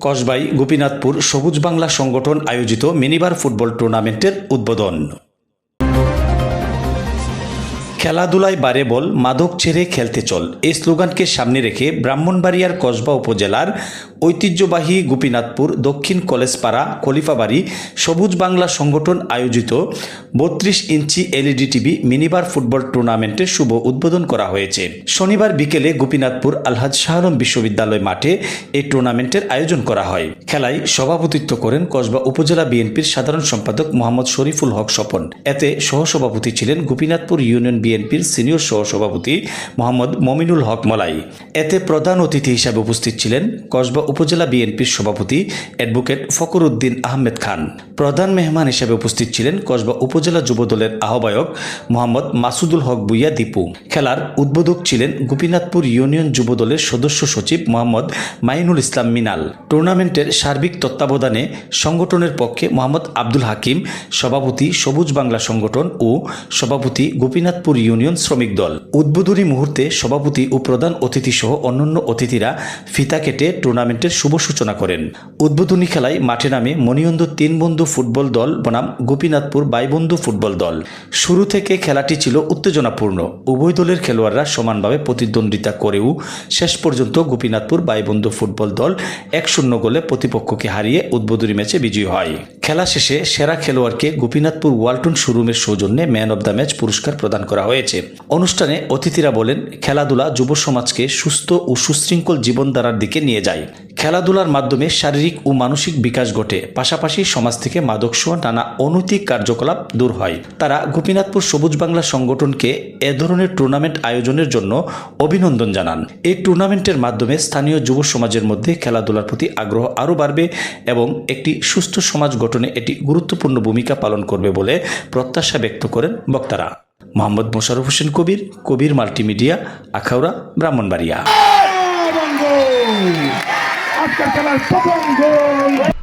কসবাই, গোপীনাথপুর সবুজ বাংলা সংগঠন আয়োজিত মিনিবার ফুটবল টুর্নামেন্টের উদ্বোধন। খেলাধুলায় বারে বল, মাদক ছেড়ে খেলতে চল। এই স্লোগানকে সামনে রেখে ব্রাহ্মণবাড়িয়ার কসবা উপজেলার ঐতিহ্যবাহী গোপীনাথপুর দক্ষিণ কলেজপাড়া খলিফাবাড়ি সবুজ বাংলা সংগঠন আয়োজিত বত্রিশ inch LED TV minibar football টুর্নামেন্টের শুভ উদ্বোধন করা হয়েছে। শনিবার বিকেলে গোপীনাথপুর আলহাজ শাহরম বিশ্ববিদ্যালয় মাঠে এই টুর্নামেন্টের আয়োজন করা হয়। খেলায় সভাপতিত্ব করেন কসবা উপজেলা বিএনপির সাধারণ সম্পাদক মোহাম্মদ শরীফুল হক স্বপন। এতে সহসভাপতি ছিলেন গোপীনাথপুর ইউনিয়ন বিএনপির সিনিয়র সহসভাপতি মোহাম্মদ মমিনুল হক মলাই। এতে প্রধান অতিথি হিসাবে উপস্থিত ছিলেন কসবা উপজেলা বিএনপির সভাপতি অ্যাডভোকেট ফকর উদ্দিন আহমেদ খান। প্রধান মেহমান হিসেবে উপস্থিত ছিলেন কসবা উপজেলা যুবদলের আহ্বায়ক মোহাম্মদ মাসুদুল হক বুইয়া দীপু। খেলার উদ্বোধক ছিলেন গোপীনাথপুর ইউনিয়ন যুবদলের সদস্য সচিব মোহাম্মদ মাইনুল ইসলাম মিনাল। টুর্নামেন্টের সার্বিক তত্ত্বাবধানে সংগঠনের পক্ষে মোহাম্মদ আব্দুল হাকিম, সভাপতি সবুজ বাংলা সংগঠন ও সভাপতি গোপীনাথপুর ইউনিয়ন শ্রমিক দল। উদ্বোধনী মুহূর্তে সভাপতি ও প্রধান অতিথি সহ অন্যান্য অতিথিরা ফিতা কেটে টুর্নামেন্টের শুভ সূচনা করেন। উদ্বোধনী খেলায় মাঠে নামে মণিয়ন্দ তিন বন্ধু ফুটবল দল বনাম গোপীনাথপুর বাইবন্ধু ফুটবল দল। শুরু থেকে খেলাটি ছিল উত্তেজনাপূর্ণ। উভয় দলের খেলোয়াড়রা সমানভাবে প্রতিদ্বন্দ্বিতা করেও শেষ পর্যন্ত গোপীনাথপুর বাইবন্ধু ফুটবল দল এক শূন্য গোলে প্রতিপক্ষকে হারিয়ে উদ্বোধনী ম্যাচে বিজয়ী হয়। খেলা শেষে সেরা খেলোয়াড়কে গোপীনাথপুর ওয়ালটন শোরুমের সৌজন্যে ম্যান অব দ্য ম্যাচ পুরস্কার প্রদান করা হয়েছে। অনুষ্ঠানে অতিথিরা বলেন, খেলাধুলা যুব সমাজকে সুস্থ ও সুশৃঙ্খল জীবনধারার দিকে নিয়ে যায়। খেলাধুলার মাধ্যমে শারীরিক ও মানসিক বিকাশ ঘটে। পাশাপাশি সমাজ থেকে মাদকসহ নানা অনৈতিক কার্যকলাপ দূর হয়। তারা গোপীনাথপুর সবুজ বাংলা সংগঠনকে এ ধরনের টুর্নামেন্ট আয়োজনের জন্য অভিনন্দন জানান। এই টুর্নামেন্টের মাধ্যমে স্থানীয় যুব সমাজের মধ্যে খেলাধুলার প্রতি আগ্রহ আরও বাড়বে এবং একটি সুস্থ সমাজ গঠনে এটি গুরুত্বপূর্ণ ভূমিকা পালন করবে বলে প্রত্যাশা ব্যক্ত করেন বক্তারা। মোহাম্মদ মোশারফ হোসেন কবির কবির মাল্টিমিডিয়া, আখাউড়া, ব্রাহ্মণবাড়িয়া। আজকের খেলার প্রথম গোল